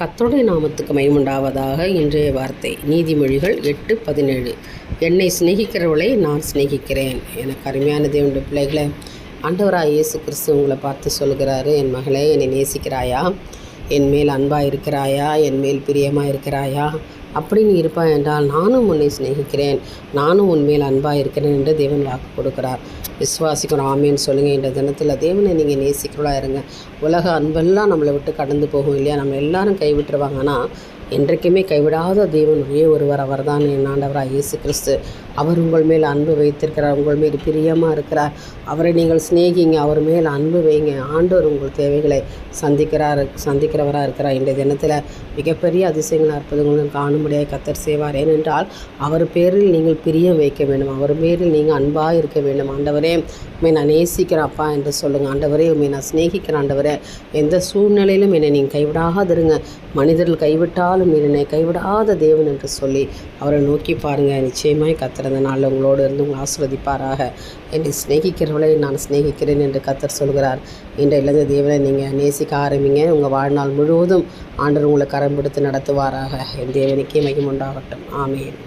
கர்த்தருடைய நாமத்துக்கு மயமுண்டாவதாக இன்றைய வார்த்தை. நீதிமொழிகள் எட்டு பதினேழு. என்னை சிநேகிக்கிறவளை நான் சிநேகிக்கிறேன். எனக்கு அருமையான தேவனுடைய பிள்ளைகளை ஆண்டவராக இயேசு கிறிஸ்து உங்களை பார்த்து சொல்கிறாரு என் மகளே என்னை நேசிக்கிறாயா? என் மேல் அன்பாக இருக்கிறாயா என் மேல் பிரியமாக இருக்கிறாயா அப்படி நீ இருப்பாய் என்றால் நானும் உன்னை சிநேகிக்கிறேன். நானும் உன் மேல் அன்பாக இருக்கிறேன் என்று தேவன் வாக்கு கொடுக்கிறார். விசுவாசிக்கிறோம் ஆமேன்னு சொல்லுங்கள் இந்த தினத்தில் தேவனை நீங்கள் நேசிக்கிறவளாக இருங்க. உலக அன்பெல்லாம் நம்மளை விட்டு கடந்து போகும் இல்லையா? நம்ம எல்லாரும் கைவிட்டுருவாங்க. ஆனால் என்றைக்குமே கைவிடாத தேவன் ஒரே ஒருவர் அவர்தான் என் ஆண்டவராக இயேசு கிறிஸ்து அவர் உங்கள் மேல் அன்பு வைத்திருக்கிறார் உங்கள் மேல் பிரியமாக இருக்கிறார். அவரை நீங்கள் சிநேகிங்க அவர் மேல் அன்பு வைங்க. ஆண்டவர் உங்கள் தேவைகளை சந்திக்கிறார் சந்திக்கிறவராக இருக்கிறார். இன்றைய தினத்தில் மிகப்பெரிய அதிசயங்கள் அற்புதங்களும் காணும்படியாக கத்தர் செய்வார். ஏனென்றால் அவர் பேரில் நீங்கள் பிரியம் வைக்க வேண்டும். அவர் பேரில் நீங்கள் அன்பாக இருக்க வேண்டும். ஆண்டவரே உண்மை நான் நேசிக்கிறேன் அப்பா என்று சொல்லுங்கள் ஆண்டவரே உண்மை நான் சிநேகிக்கிறேன். ஆண்டவரே எந்த சூழ்நிலையிலும் என்னை நீங்கள் கைவிடாதிருங்க மனிதர்கள் கைவிட்டாலும் என்னை கைவிடாத தேவன் என்று சொல்லி அவரை நோக்கி பாருங்கள் நிச்சயமாய் கத்துறத நாள் உங்களோடு இருந்து உங்களை ஆஸ்வதிப்பாராக என்னை சிநேகிக்கிறவளை நான் சிநேகிக்கிறேன் என்று கத்தர் சொல்கிறார். இன்றைய இழந்த தேவனை நீங்கள் நேசிக்க ஆரம்பிங்க. உங்கள் வாழ்நாள் முழுவதும் ஆண்டவர் உங்களை கரம் பிடித்து நடத்துவாராக. என் தேவனுக்கே மகிமுண்டாகட்டும் ஆமேன்.